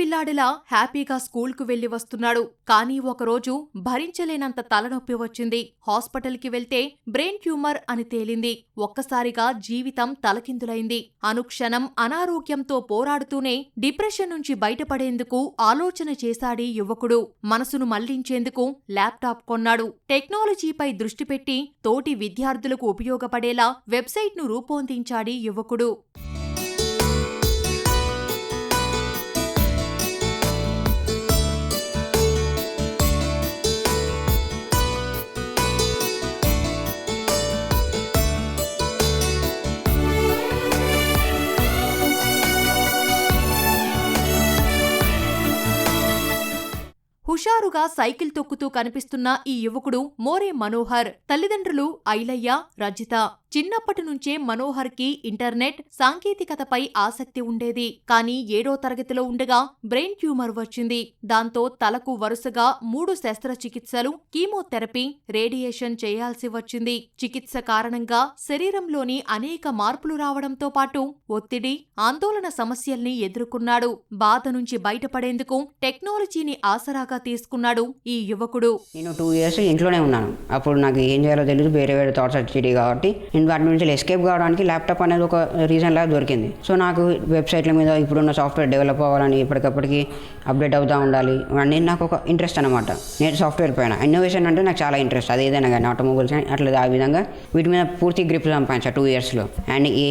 పిల్లాడిలా హ్యాపీగా స్కూల్కు వెళ్ళి వస్తున్నాడు. కానీ ఒకరోజు భరించలేనంత తలనొప్పి వచ్చింది. హాస్పిటల్కి వెళ్తే బ్రెయిన్ ట్యూమర్ అని తేలింది. ఒక్కసారిగా జీవితం తలకిందులైంది. అనుక్షణం అనారోగ్యంతో పోరాడుతూనే డిప్రెషన్ నుంచి బయటపడేందుకు ఆలోచన చేశాడీ యువకుడు. మనసును మళ్ళించేందుకు ల్యాప్టాప్ కొన్నాడు. టెక్నాలజీపై దృష్టి పెట్టి తోటి విద్యార్థులకు ఉపయోగపడేలా వెబ్సైట్ను రూపొందించాడీ యువకుడు. హుషారుగా సైకిల్ తొక్కుతూ కనిపిస్తున్న ఈ యువకుడు మోరే మనోహర్ తల్లిదండ్రులు ఐలయ్య రజిత. చిన్నప్పటి నుంచే మనోహర్కి ఇంటర్నెట్ సాంకేతికతపై ఆసక్తి ఉండేది. కానీ ఏడో తరగతిలో ఉండగా బ్రెయిన్ ట్యూమర్ వచ్చింది. దాంతో తలకు వరుసగా మూడు శస్త్రచికిత్సలు కీమోథెరపీ రేడియేషన్ చేయాల్సి వచ్చింది. చికిత్స కారణంగా శరీరంలోని అనేక మార్పులు రావడంతో పాటు ఒత్తిడి ఆందోళన సమస్యల్ని ఎదుర్కొన్నాడు. బాధ నుంచి బయటపడేందుకు టెక్నాలజీని ఆసరాగా తీసుకున్నాడు ఈ యువకుడు. నేను టూ ఇయర్స్ ఇంట్లోనే ఉన్నాను. అప్పుడు నాకు ఏం చేయాలో తెలియదు వేరే వేరే థాట్స్ కాబట్టి నేను వాటి నుంచి ఎస్కేప్ కావడానికి ల్యాప్టాప్ అనేది ఒక రీజన్ లాగా దొరికింది. సో నాకు వెబ్సైట్ల మీద ఇప్పుడున్న సాఫ్ట్వేర్ డెవలప్ అవ్వాలని ఎప్పటికప్పటికి అప్డేట్ అవుతూ ఉండాలి. ఇవన్నీ నాకు ఒక ఇంట్రెస్ట్ అనమాట నేను సాఫ్ట్వేర్ పైన. ఇన్నోవేషన్ అంటే నాకు చాలా ఇంట్రెస్ట్ అది ఏదైనా కానీ ఆటోమొబైల్స్ కానీ అట్లా ఆ విధంగా వీటి మీద పూర్తి గ్రిప్ సంపాదించా టూ ఇయర్స్లో అండ్ ఏ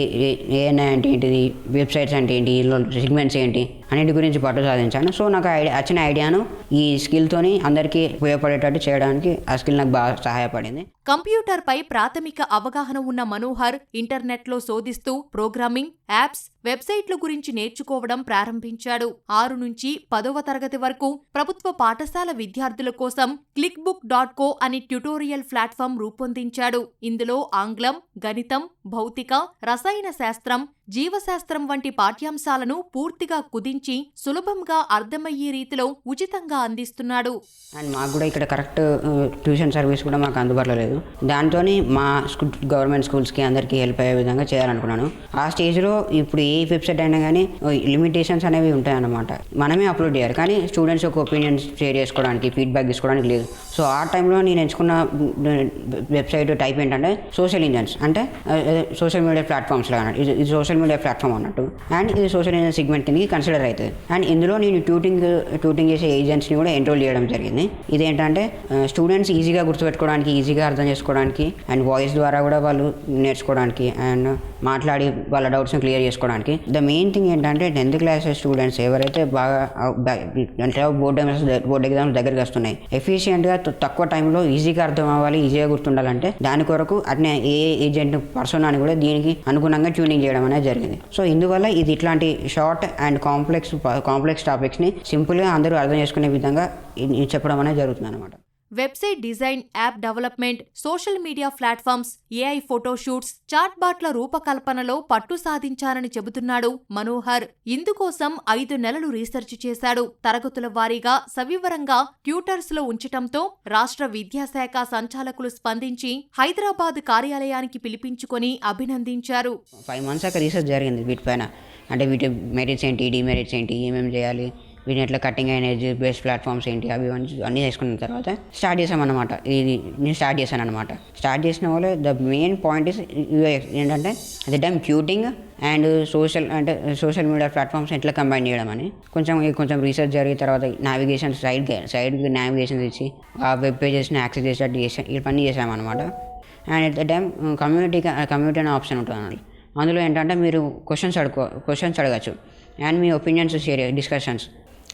ఏఎన్ఐ అంటే ఏంటిది? వెబ్సైట్స్ అంటే ఏంటి? సెగ్మెంట్స్ ఏంటి? అన్నిటి గురించి పట్టు సాధించాను. సో నాకు ఐడియా వచ్చిన ఐడియాను ఈ స్కిల్తోని అందరికీ ఉపయోగపడేటట్టు చేయడానికి ఆ స్కిల్ నాకు బాగా సహాయపడింది. కంప్యూటర్పై ప్రాథమిక అవగాహన ఉన్న మనోహర్ ఇంటర్నెట్లో శోధిస్తూ ప్రోగ్రామింగ్ యాప్స్ వెబ్సైట్ల గురించి నేర్చుకోవడం ప్రారంభించాడు. ఆరు నుంచి పదవ తరగతి వరకు ప్రభుత్వ పాఠశాల విద్యార్థుల కోసం క్లిక్ బుక్ డాట్ కో అని ట్యుటోరియల్ ప్లాట్ఫామ్ రూపొందించాడు. ఇందులో ఆంగ్లం గణితం భౌతిక రసాయన శాస్త్రం జీవశాస్త్రం వంటి పాఠ్యాంశాలను పూర్తిగా కుదించి సులభంగా అర్థమయ్యే రీతిలో ఉచితంగా అందిస్తున్నాడు. అండ్ మాకు కూడా ఇక్కడ కరెక్ట్ ట్యూషన్ సర్వీస్ కూడా మాకు అందుబాటులో లేదు. దాంతో మా స్కూల్ గవర్నమెంట్ స్కూల్స్కి అందరికీ హెల్ప్ అయ్యే విధంగా చేయాలనుకున్నాను. ఆ స్టేజ్లో ఇప్పుడు ఏ వెబ్సైట్ అయినా కానీ లిమిటేషన్స్ అనేవి ఉంటాయన్నమాట. మనమే అప్లోడ్ చేయాలి. కానీ స్టూడెంట్స్ ఒక ఒపీనియన్స్ షేర్ చేసుకోవడానికి ఫీడ్బ్యాక్ తీసుకోవడానికి లేదు. సో ఆ టైంలో నేను ఎంచుకున్న వెబ్సైట్ టైప్ ఏంటంటే సోషల్ ఇంజన్స్ అంటే సోషల్ మీడియా ప్లాట్ఫామ్స్ లాగా ఇది ఇది సోషల్ మీడియా ప్లాట్ఫామ్ అన్నట్టు. అండ్ ఇది సోషల్ ఇంజన్ సెగ్మెంట్ కింద కన్సిడర్ అవుతుంది. అండ్ ఇందులో నేను ట్యూటింగ్ ట్యూటింగ్ చేసే ఏజెంట్స్ని కూడా ఎన్రోల్ చేయడం జరిగింది. ఇదేంటంటే స్టూడెంట్స్ ఈజీగా గుర్తుపెట్టుకోవడానికి ఈజీగా అర్థం చేసుకోవడానికి అండ్ వాయిస్ ద్వారా కూడా వాళ్ళు నేర్చుకోవడానికి అండ్ మాట్లాడి వాళ్ళ డౌట్స్ని క్లియర్ చేసుకోవడానికి. ద మెయిన్ థింగ్ ఏంటంటే టెన్త్ క్లాస్ స్టూడెంట్స్ ఎవరైతే బాగా అంటే బోర్డ్ బోర్డ్ ఎగ్జామ్స్ దగ్గరికి వస్తున్నాయి ఎఫిషియెంట్గా తక్కువ టైంలో ఈజీగా అర్థం అవ్వాలి ఈజీగా గుర్తుండాలంటే దాని కొరకు అట్నే ఏ ఏజెంట్ పర్సన్ అని కూడా దీనికి అనుగుణంగా ట్యూనింగ్ చేయడం అనేది జరిగింది. సో ఇందువల్ల ఇది ఇట్లాంటి షార్ట్ అండ్ కాంప్లెక్స్ కాంప్లెక్స్ టాపిక్స్ని సింపుల్గా అందరూ అర్థం చేసుకునే విధంగా చెప్పడం అనేది జరుగుతుంది అనమాట website design app development social media platforms AI photoshoots చాట్బాట్ల రూపకల్పనలో పట్టు సాధించారని చెబుతున్నాడు మనోహర్. ఇందుకోసం ఐదు నెలలు రీసెర్చ్ చేశాడు. తరగతుల వారీగా సవివరంగా ట్యూటర్స్లో ఉంచటంతో రాష్ట్ర విద్యాశాఖ సంచాలకులు స్పందించి హైదరాబాద్ కార్యాలయానికి పిలిపించుకొని అభినందించారు. ఫైవ్ మంత్స్ రీసెర్చ్ జరిగింది వీటిపైన అంటే వీటి మెరిట్స్ ఏంటి డిమెరిట్స్ ఏంటి ఏమేమి చేయాలి వీటిని కటింగ్ ఎనర్జీ బేస్ ప్లాట్ఫామ్స్ ఏంటి అవి అన్నీ చేసుకున్న తర్వాత స్టార్ట్ చేసామన్నమాట. ఇది నేను స్టార్ట్ చేశాను అనమాట స్టార్ట్ చేసిన వాళ్ళు ద మెయిన్ పాయింట్ ఇస్ ఏంటంటే at the tutoring and social అంటే సోషల్ మీడియా ప్లాట్ఫామ్స్ ఎట్లా కంబైన్ చేయడం అని కొంచెం కొంచెం రీసెర్చ్ జరిగిన తర్వాత నావిగేషన్ సైడ్ సైడ్కి నావిగేషన్ ఇచ్చి ఆ వెబ్ పేజెస్ని యాక్సెస్ చేసేటట్టు చేసా పని చేసామన్నమాట. And at the time community community అనే ఆప్షన్ ఉంటుంది అందులో ఏంటంటే మీరు క్వశ్చన్స్ అడుకో క్వశ్చన్స్ అడగచ్చు. అండ్ మీ ఒపీనియన్స్ షేర్ డిస్కషన్స్.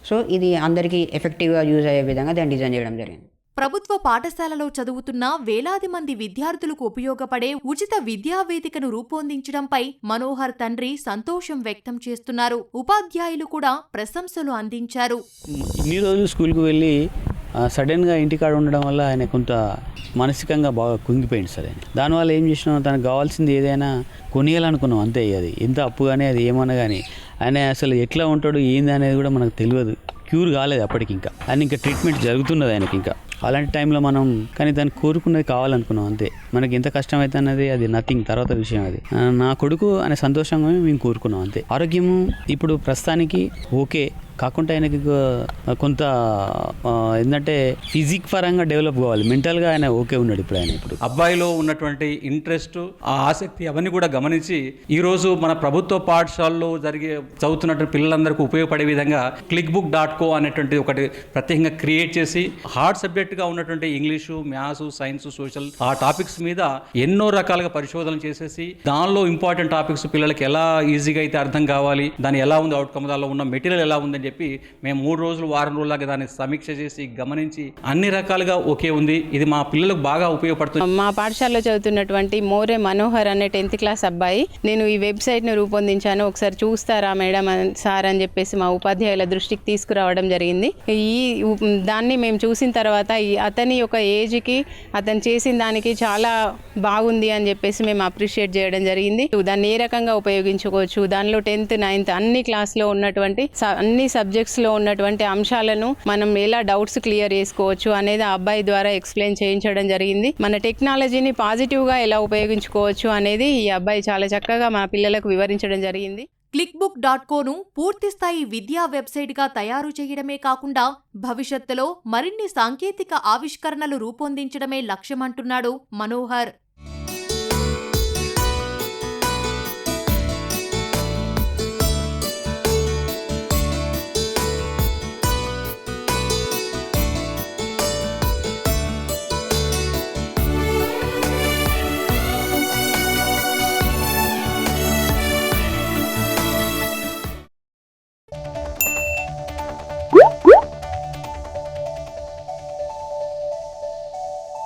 సో ఇది అందరికీ ఎఫెక్టివ్గా యూజ్ అయ్యే విధంగా దాన్ని డిజైన్ చేయడం జరిగింది. ప్రభుత్వ పాఠశాలలో చదువుతున్న వేలాది మంది విద్యార్థులకు ఉపయోగపడే ఉచిత విద్యా వేదికను రూపొందించడంపై మనోహర్ తండ్రి సంతోషం వ్యక్తం చేస్తున్నారు. ఉపాధ్యాయులు కూడా ప్రశంసలు అందించారు. ఇన్ని రోజులు స్కూల్కి వెళ్ళి సడన్గా ఇంటికాడ ఉండడం వల్ల ఆయన కొంత మానసికంగా బాగా కుంగిపోయింది సార్ ఆయన. దానివల్ల ఏం చేసినాం? తనకు కావాల్సింది ఏదైనా కొనియాలనుకున్నాం. అంతే అది. ఎంత అప్పు కానీ అది ఏమన్నా కానీ ఆయన అసలు ఎట్లా ఉంటాడు ఏంది అనేది కూడా మనకు తెలియదు. క్యూర్ కాలేదు అప్పటికి ఇంకా. ఆయన ఇంకా ట్రీట్మెంట్ జరుగుతున్నది ఆయనకి ఇంకా. అలాంటి టైంలో మనం కానీ దాన్ని కోరుకున్నది కావాలనుకున్నాం అంతే. మనకి ఎంత కష్టం అయితే అన్నది అది నథింగ్ తర్వాత విషయం అది. నా కొడుకు అనే సంతోషంగా మేము కోరుకున్నాం అంతే. ఆరోగ్యము ఇప్పుడు ప్రస్తుతానికి ఓకే. కాకుండా ఆయనకి కొంత ఏంటంటే ఫిజిక్ పరంగా డెవలప్ కావాలి. మెంటల్గా ఆయన ఓకే ఉన్నాడు ఇప్పుడు ఆయన ఇప్పుడు. అబ్బాయిలో ఉన్నటువంటి ఇంట్రెస్ట్ ఆ ఆసక్తి అవన్నీ కూడా గమనించి ఈరోజు మన ప్రభుత్వ పాఠశాలలో జరిగే చదువుతున్నటువంటి పిల్లలందరికీ ఉపయోగపడే విధంగా క్లిక్ బుక్ డాట్ కో అనేటువంటి ఒకటి ప్రత్యేకంగా క్రియేట్ చేసి హార్డ్ సబ్జెక్ట్గా ఉన్నటువంటి ఇంగ్లీషు మ్యాథ్స్ సైన్స్ సోషల్ ఆ టాపిక్స్ మీద ఎన్నో రకాలుగా పరిశోధనలు చేసేసి దానిలో ఇంపార్టెంట్ టాపిక్స్ పిల్లలకి ఎలా ఈజీగా అయితే అర్థం కావాలి దాని ఎలా ఉంది అవుట్కమ్ దానిలో ఉన్న మెటీరియల్ ఎలా ఉందని చెప్పి మేము మూడు రోజులు వారం రోజులాగా దాన్ని సమీక్ష చేసి గమనించి అన్ని రకాలుగా ఓకే ఉంది. ఇది మా పిల్లలకు బాగా ఉపయోగపడుతుంది మా పాఠశాలలో చదువుతున్నటువంటి మోరే మనోహర్ అనే టెన్త్ క్లాస్ అబ్బాయి. నేను ఈ వెబ్సైట్ను రూపొందించాను. ఒకసారి చూస్తారా మేడం అని- సార్ అని చెప్పేసి మా ఉపాధ్యాయుల దృష్టికి తీసుకురావడం జరిగింది. ఈ దాన్ని మేము చూసిన తర్వాత ఈ అతని యొక్క ఏజ్కి అతను చేసిన దానికి చాలా బాగుంది అని చెప్పేసి మేము అప్రిషియేట్ చేయడం జరిగింది. దాన్ని ఏ రకంగా ఉపయోగించుకోవచ్చు? దానిలో టెన్త్ నైన్త్ అన్ని క్లాస్లో ఉన్నటువంటి అన్ని సబ్జెక్ట్స్లో ఉన్నటువంటి అంశాలను మనం ఎలా డౌట్స్ క్లియర్ చేసుకోవచ్చు అనేది ఆ అబ్బాయి ద్వారా ఎక్స్ప్లెయిన్ చేయించడం జరిగింది. మన టెక్నాలజీని పాజిటివ్గా ఎలా ఉపయోగించుకోవచ్చు అనేది ఈ అబ్బాయి చాలా చక్కగా మా పిల్లలకు వివరించడం జరిగింది. క్లిక్బుక్ డాట్ కోను పూర్తిస్థాయి విద్యా వెబ్సైట్గా తయారు చేయడమే కాకుండా భవిష్యత్తులో మరిన్ని సాంకేతిక ఆవిష్కరణలు రూపొందించడమే లక్ష్యమంటున్నాడు మనోహర్.